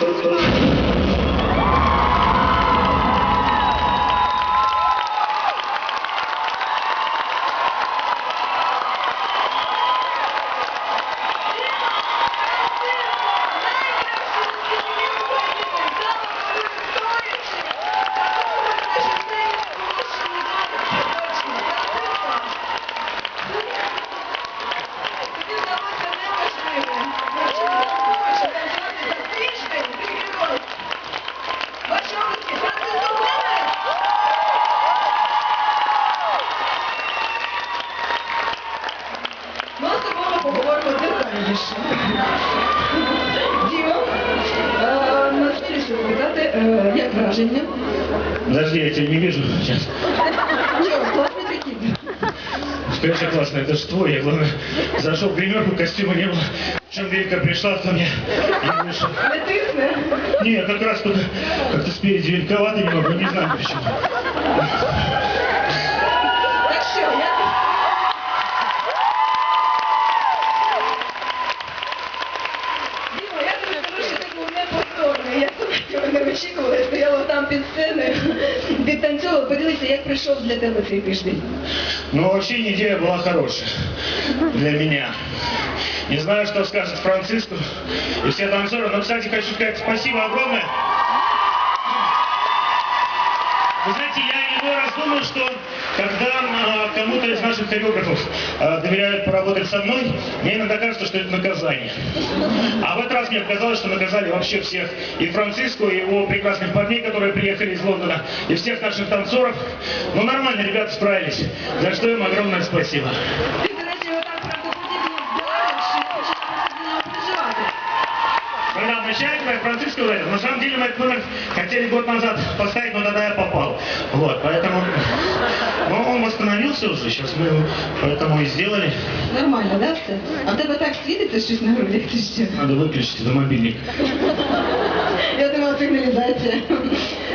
Thank you. Е, як враження? Подожди, я тебя не вижу сейчас. Чого, класний прикид? Конечно, классно, это ж твой. Я, главное, зашел в гримерку, костюма не было. Шангрейка пришла ко мне и вышел. Не тисне? Не, как раз тут как-то спереди великовато немного, не знаю почему. під сценою, підтанцьовувала. Поділися, як прийшов для тебе цей тиждень. Но вообще неделя была хорошая для меня. Не знаю, что скажет Франциско и все танцоры, но, кстати, хочу сказать спасибо огромное. Вы знаете, я иной раз думаю, что когда кому-то из наших хореографов а, доверяют поработать со мной, мне иногда кажется, что это наказание. А в этот раз мне показалось, что наказали вообще всех. И Франциску, и его прекрасных парней, которые приехали из Лондона, и всех наших танцоров. Ну, нормально, ребята справились. За что им огромное спасибо. Когда обращались, говорят, Франциско говорит, на самом деле мы этот номер хотели год назад поставить, но тогда я попал. Вот, поэтому... Но он восстановился уже, сейчас мы его поэтому и сделали. Нормально, да, все? А в тебе так світиться щось на грудях, ти що? Надо выключить это мобильник. Я думала, сигналізація.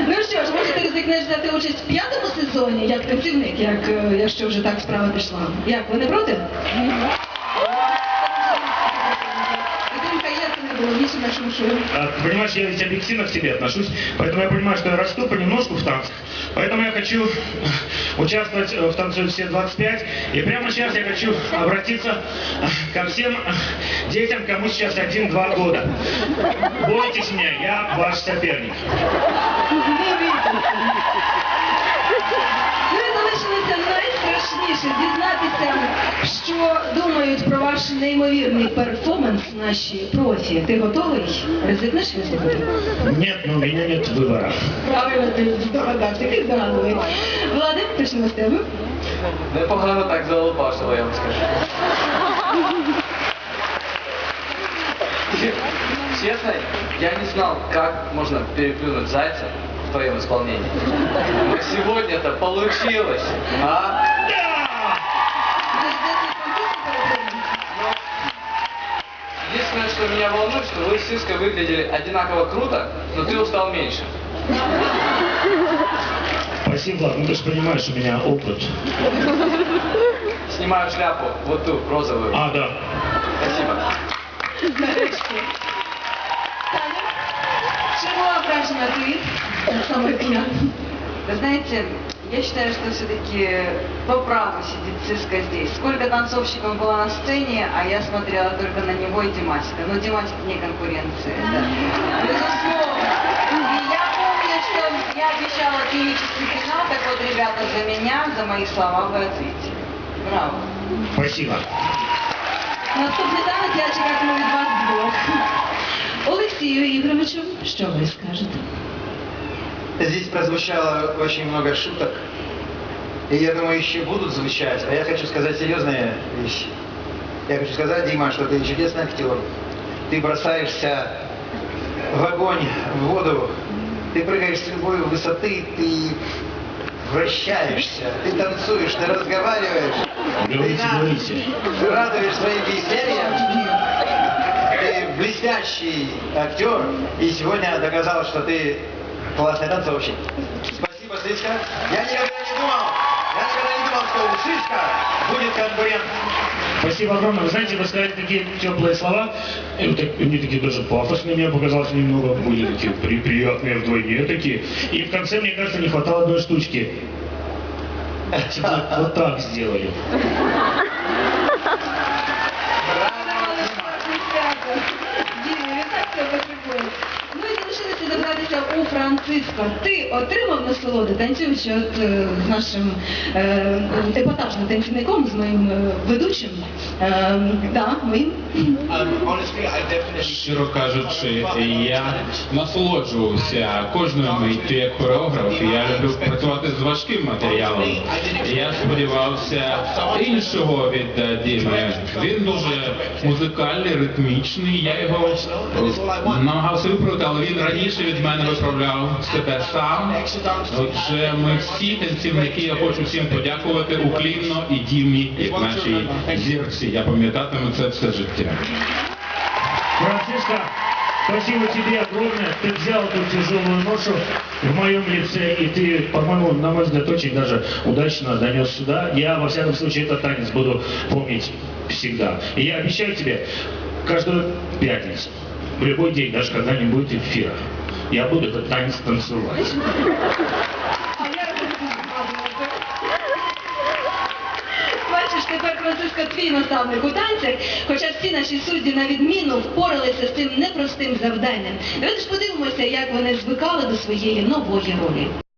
Ну що ж, може ти ризикнеш взяти участь в п'ятому сезоні, як танцівник, як, е, якщо вже так справа пішла. Як, ви не проти? Підтримка є, це не було більше нашому шоу. А, ты понимаешь, я ведь объективно к тебе отношусь, поэтому я понимаю, что я расту понемножку в танцах. Поэтому я хочу участвовать э, в танцуе все 25. И прямо сейчас я хочу обратиться э, ко всем э, детям, кому сейчас 1-2 года. Бойтесь меня, я ваш соперник. Не бійтеся. Ну і залишилося найстрашніше дізнатися, що думають про ваш неймовірний перформанс наші профі. Ти готовий? Ризикнеш виступити? Нет, но у меня нет выбора. Правильно ти здогадався, ти здогадливий. Влади, почнемо з тебе. Непогано так залопашило, я вам скажу. Честно, я не знал, как можно переплюнуть зайца в твоем исполнении. Но сегодня-то получилось, а? Единственное, что меня волнует, что вы с Сиской выглядели одинаково круто, но ты устал меньше. Спасибо, Влад. Ну ты же понимаешь, у меня опыт. Снимаю шляпу, вот ту, розовую. А, да. Спасибо. Таня, вражена ти? Саме я. Вы знаете, я считаю, что все-таки по праву сидит Циска здесь. Сколько танцовщиков было на сцене, а я смотрела только на него и Димасика. Но Димасик не конкуренция, да. Безусловно. И я помню, что я обещала феерический финал, так вот, ребята, за меня, за мои слова вы ответите. Браво. Спасибо. Наступний танець я чекатиму від вас двох. Олексію Ігоровичу, що ви скажете? Здесь прозвучало очень много шуток. И я думаю, еще будут звучать. А я хочу сказать серьезные вещи. Я хочу сказать, Дима, что ты чудесный актер. Ты бросаешься в огонь, в воду. Ты прыгаешь с любой высоты, ты вращаешься, ты танцуешь, ты разговариваешь. Говорите, ты говорите. радуешь своим весельем. Ты блестящий актер, и сегодня доказал, что ты классный танцовщик. Спасибо, Сыска. Я никогда не думал, я никогда не думал, что у Сыска будет конкурент. Спасибо огромное. Вы знаете, вы сказали такие теплые слова, и вот так- они такие даже пафосные, мне показалось немного, были такие при- приятные вдвойне такие. И в конце, мне кажется, не хватало одной штучки. Типа, Вот так сделали. Залишилося у Франциска. Ти отримав насолоду, танцюючи от е, з нашим е, епатажним танцівником, з моїм е, ведучим? Е, да, моїм. Щиро кажучи, я насолоджувався кожною миттю як хореограф. і Я люблю працювати з важким матеріалом. Я сподівався іншого від е, Діми. Він дуже музикальний, ритмічний. Я його намагався виправити, але він раніше від мене виправляв себе сам. Отже, ми всі танцівники, я хочу всім подякувати уклінно і Дімі, як нашій зірці. Я пам'ятатиму це все життя. Франциска, спасибо тебе огромное. Ты взял эту тяжелую ношу в моем лице, и ты, по-моему, на мой взгляд, очень даже удачно донес сюда. Я, во всяком случае, этот танец буду помнить всегда. И я обещаю тебе, каждую пятницу, в любой день, даже когда не будет эфира, я буду этот танец танцевать. Бачиш, тепер Франциско твій наставник у танцях, хоча всі наші судді на відміну впоралися з цим непростим завданням. Давайте ж подивимося, як вони звикали до своєї нової ролі.